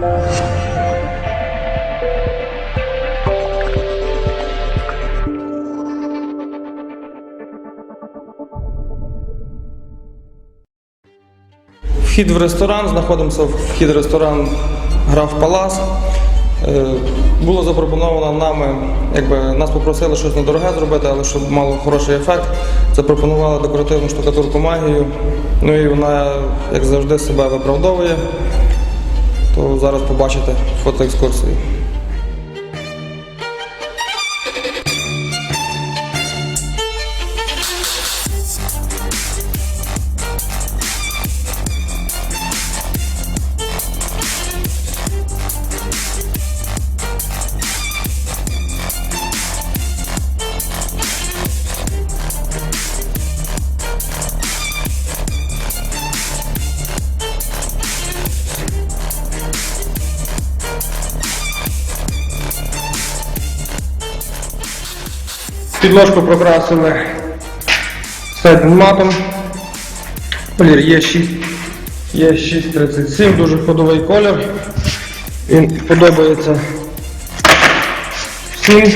Вхід в ресторан, знаходимося вхід в ресторан Граф Палас. Е, Було запропоновано нами, якби нас попросили щось недороге зробити, але щоб мало хороший ефект. Запропонували декоративну штукатурку магію. Ну і вона, як завжди, себе виправдовує. Зараз побачите фотоекскурсії. Підложку прокрасили середнім матом. Колір є 6, є 637, дуже ходовий колір. Він подобається всім.